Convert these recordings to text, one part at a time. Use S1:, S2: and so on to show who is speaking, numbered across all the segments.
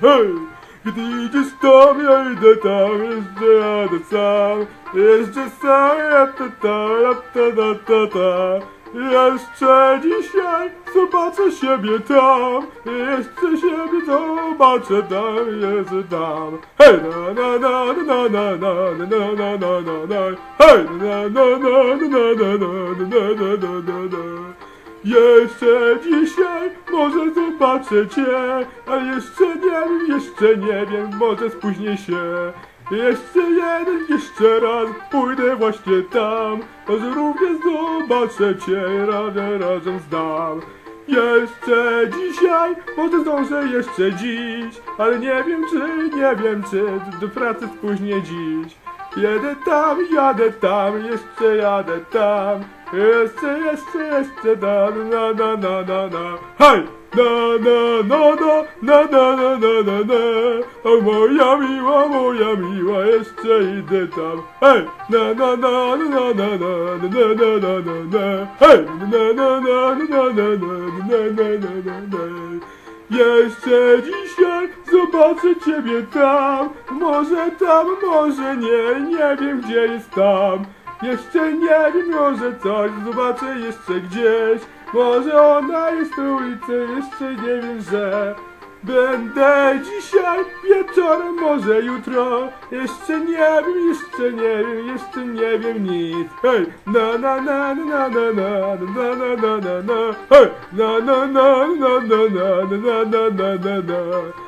S1: Hey! You need to stop me at the time, it's the other time. It's the sound at the time, da da da da. No, no, no, no, no. No, no, no, no, no, no, no, no, no, no, no, no. Jeszcze dzisiaj zobaczę siebie tam, jeszcze siebie zobaczę tam, jeszcze tam. Hej, na na na na na na na na na na na na Hej, na na na na na na na na na na na jeszcze dzisiaj może zobaczę cię, a jeszcze nie wiem, jeszcze nie wiem, może spóźnię się. Jeszcze jeden, jeszcze raz pójdę właśnie tam, również zobaczę cię razem, razem zdam. Jeszcze dzisiaj, może zdążę jeszcze dziś, ale nie wiem czy, nie wiem czy do pracy spóźnię dziś. Jedę tam, jadę tam, jeszcze jadę tam. Jeszcze, jeszcze, jeszcze, na, na, na, na, na, na. Hej! Na, na, na, na, na, na, na, na, na, na. O moja miła, moja miła, jeszcze idę tam. Hej! Na, na, na, na, na, na, na, na, na, na, na, na. Hej! Na, na, na, na, na, na, na, na, na, na, na, na. Jeszcze dzisiaj zobaczę ciebie tam, może tam, może nie, nie wiem gdzie jest tam. Jeszcze nie wiem, może coś zobaczę jeszcze gdzieś, może ona jest na ulicy, jeszcze nie wiem, że będę dzisiaj wieczorem, może jutro. Jeszcze nie wiem, jeszcze nie wiem, jeszcze nie wiem nic. Hej, na na na na na na na na na na na na hej, na na na na na na na na na na na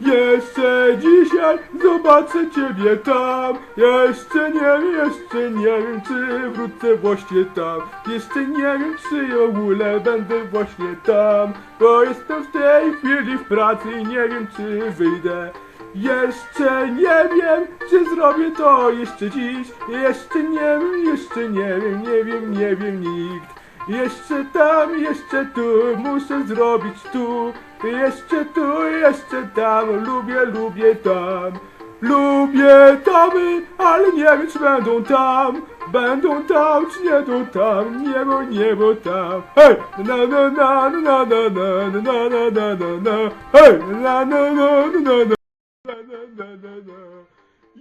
S1: jeszcze dzisiaj zobaczę ciebie tam. Jeszcze nie wiem, jeszcze nie wiem czy wrócę właśnie tam. Jeszcze nie wiem czy w ogóle będę właśnie tam Bo jestem w tej chwili w pracy i nie wiem czy wyjdę. Jeszcze nie wiem, czy zrobię to jeszcze dziś. Jeszcze nie wiem, jeszcze nie wiem, nie wiem, nie wiem nikt. Jeszcze tam, jeszcze tu, muszę zrobić tu Jeszcze tu, jeszcze tam, lubię, lubię tam Lubię tamy, ale nie wiem czy będą tam Będą tam, czy nie będą tam, niebo, niebo tam Hej, na na na na na na na na na na na Hej, na na na na na na na na na na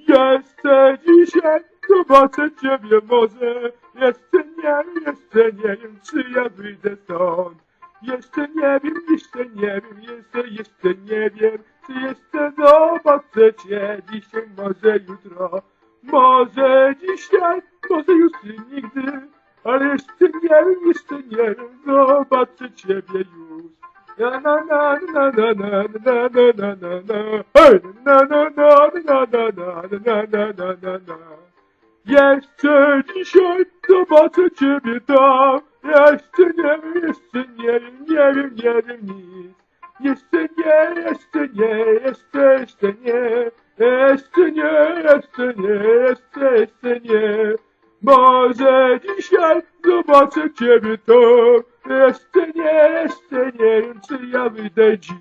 S1: jeszcze dzisiaj zobaczę ciebie może Jeszcze nie jeszcze nie wiem czy ja wyjdę stąd Jeszcze nie wiem, jeszcze nie wiem, jeszcze, jeszcze nie wiem Czy jeszcze zobaczę cię dzisiaj, może jutro Może dzisiaj, może już i nigdy Ale jeszcze nie wiem, jeszcze nie wiem, zobaczę ciebie już na na na na na na na na na na na Hej! Na na na na na na na na na na na Jeszcze dzisiaj zobaczę ciebie tam Jeszcze nie wiem, jeszcze nie wiem, nie wiem, nie wiem nic. Jeszcze nie, jeszcze nie, jeszcze, jeszcze nie. Jeszcze nie, jeszcze nie, jeszcze, jeszcze nie. Może dzisiaj zobaczę ciebie tam Jeszcze nie, jeszcze nie wiem czy ja wyjdę dziś.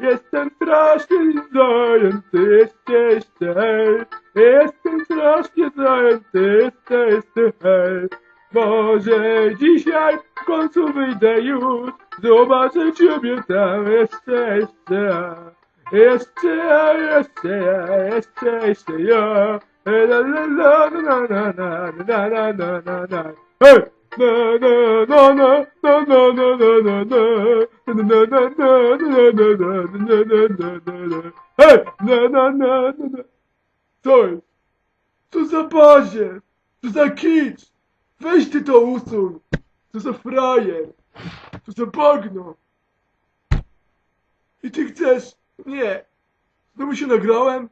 S1: Jestem strasznie zajęty, jeszcze, jeszcze. Hej Jestem strasznie zajęty, jeszcze, jeszcze. hej Może dzisiaj w końcu wyjdę już Zobaczę ciebie tam jeszcze, jeszcze jeszcze ja, jeszcze ja, jeszcze, jeszcze ja. E, La la la na na na na na na na na. Hey! Na na na na na na na na na na. Na na na na na na na na na na na na. Hey! Na na na na na. Co jest? Co za bazie? Co za kicz? Weź ty to usuń! Co za frajer? Co za bagno? I ty chcesz Nie. Znowu się nagrałem?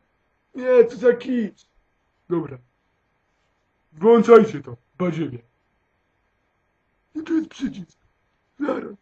S1: Nie, to za kicz. Dobra. Włączajcie to, badziewie. I tu jest przycisk. Zaraz.